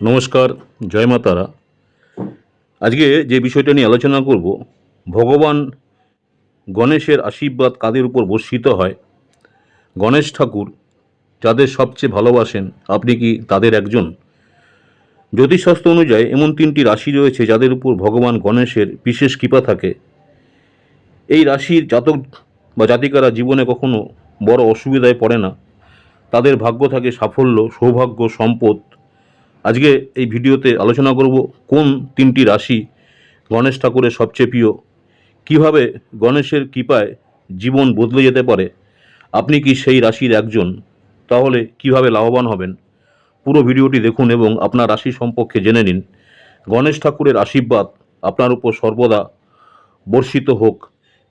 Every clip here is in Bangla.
নমস্কার, জয় মা তারা। আজকে যে বিষয়টা নিয়ে আলোচনা করব, ভগবান গণেশের আশীর্বাদ কাদের উপর বর্ষিত হয়? গণেশ ঠাকুর যাদের সবচেয়ে ভালোবাসেন, আপনি কি তাদের একজন? জ্যোতিষশাস্ত্র অনুযায়ী এমন তিনটি রাশি রয়েছে যাদের উপর ভগবান গণেশের বিশেষ কৃপা থাকে। এই রাশির জাতক বা জাতিকারা জীবনে কখনো বড় অসুবিধায় পড়ে না। তাদের ভাগ্য থাকে সাফল্য, সৌভাগ্য, সম্পদ আজকে এই ভিডিওতে আলোচনা করব কোন তিনটি রাশি গণেশ ঠাকুরের সবচেয়ে প্রিয়? কীভাবে গণেশের কৃপায় জীবন বদলে যেতে পারে? আপনি কি সেই রাশির একজন? তাহলে কীভাবে লাভবান হবেন? পুরো ভিডিওটি দেখুন এবং আপনার রাশি সম্পর্কে জেনে নিন। গণেশ ঠাকুরের আশীর্বাদ আপনার উপর সর্বদা বর্ষিত হোক।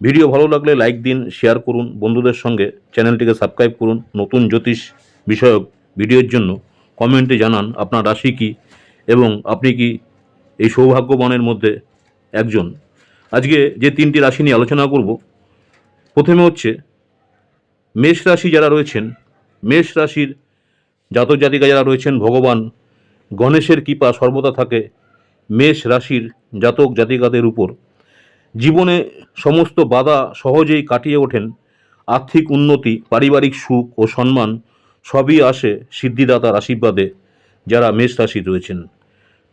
ভিডিও ভালো লাগলে লাইক দিন, শেয়ার করুন। বন্ধুদের সঙ্গে চ্যানেলটিকে সাবস্ক্রাইব করুন। নতুন জ্যোতিষ বিষয়ক ভিডিওর জন্য। কমেন্টে জানান আপনার রাশি কী এবং আপনি কি এই সৌভাগ্যবানের মধ্যে একজন। আজকে যে তিনটি রাশি নিয়ে আলোচনা করব, প্রথমে হচ্ছে মেষ রাশি যারা রয়েছেন, মেষ রাশির জাতক জাতিকা যারা রয়েছেন, ভগবান গণেশের কৃপা সর্বদা থাকে মেষ রাশির জাতক জাতিকাদের উপর। জীবনে সমস্ত বাধা সহজেই কাটিয়ে ওঠেন আর্থিক উন্নতি, পারিবারিক সুখ ও সম্মান সবই আসে সিদ্ধিদাতার আশীর্বাদে, যারা মেষ রাশি রয়েছেন।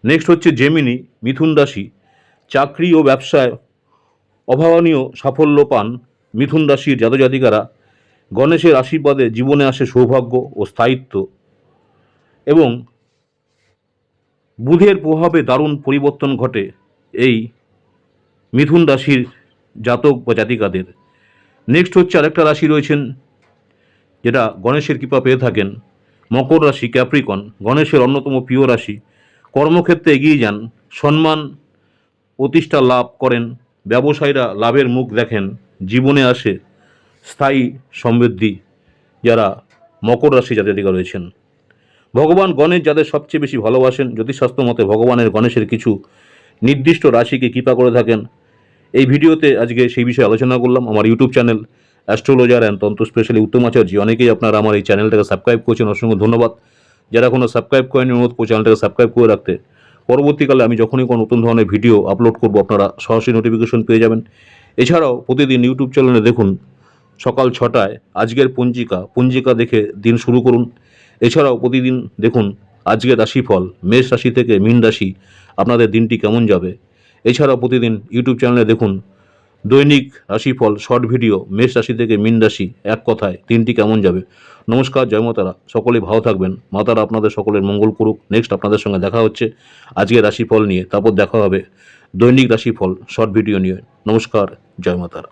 নেক্সট হচ্ছে জেমিনি মিথুন রাশি। চাকরি ও ব্যবসায় অভাবনীয় সাফল্য পান মিথুন রাশির জাতজাতিকারা। গণেশের আশীর্বাদে জীবনে আসে সৌভাগ্য ও স্থায়িত্ব এবং বুধের প্রভাবে দারুণ পরিবর্তন ঘটে এই মিথুন রাশির জাতক বা জাতিকাদের। নেক্সট হচ্ছে আরেকটা রাশি রয়েছেন যেটা গণেশের কৃপা পেয়ে থাকেন। মকর রাশি ক্যাপ্রিকন, গণেশের অন্যতম প্রিয় রাশি। কর্মক্ষেত্রে এগিয়ে যান, সম্মান, প্রতিষ্ঠা লাভ করেন, ব্যবসায়ীরা লাভের মুখ দেখেন, জীবনে আসে স্থায়ী সমৃদ্ধি, যারা মকর রাশি জাতিকা রয়েছেন। ভগবান গণেশ যাদের সবচেয়ে বেশি ভালোবাসেন, জ্যোতিষশাস্ত্র মতে ভগবানের গণেশের কিছু নির্দিষ্ট রাশিকে কৃপা করে থাকেন। এই ভিডিওতে আজকে সেই বিষয়ে আলোচনা করলাম। আমার YouTube channel astrologer and tantra specially Uttam Acharya, অনেকেই আপনারা আমার এই চ্যানেলটাকে সাবস্ক্রাইব করছেন, অসংখ্য ধন্যবাদ। যারা কোনো সাবস্ক্রাইব করেন অনুরোধ করছি চ্যানেলটাকে সাবস্ক্রাইব করে রাখতে। পরবর্তীকালে আমি যখনই কোনো নতুন ধরনের ভিডিও আপলোড করব, আপনারা সরাসরি নোটিফিকেশন পেয়ে যাবেন। এছাড়াও প্রতিদিন ইউটিউব চ্যানেলে দেখুন, সকাল ছটায় আজকের পঞ্জিকা পঞ্জিকা দেখে দিন শুরু করুন। এছাড়াও প্রতিদিন দেখুন আজকের রাশিফল, মেষ রাশি থেকে মীন রাশি, আপনাদের দিনটি কেমন যাবে। এছাড়াও প্রতিদিন ইউটিউব চ্যানেলে দেখুন দৈনিক রাশিফল শর্ট ভিডিও মেষ রাশি থেকে মিন রাশি, এক কথায় তিনটি কেমন যাবে? নমস্কার, জয় মাতারা। সকলেই ভালো থাকবেন। মাতারা আপনাদের সকলের মঙ্গল করুক। নেক্সট আপনাদের সঙ্গে দেখা হচ্ছে আজকে রাশিফল নিয়ে। তারপর দেখা হবে দৈনিক রাশিফল শর্ট ভিডিও নিয়ে। নমস্কার, জয় মাতারা।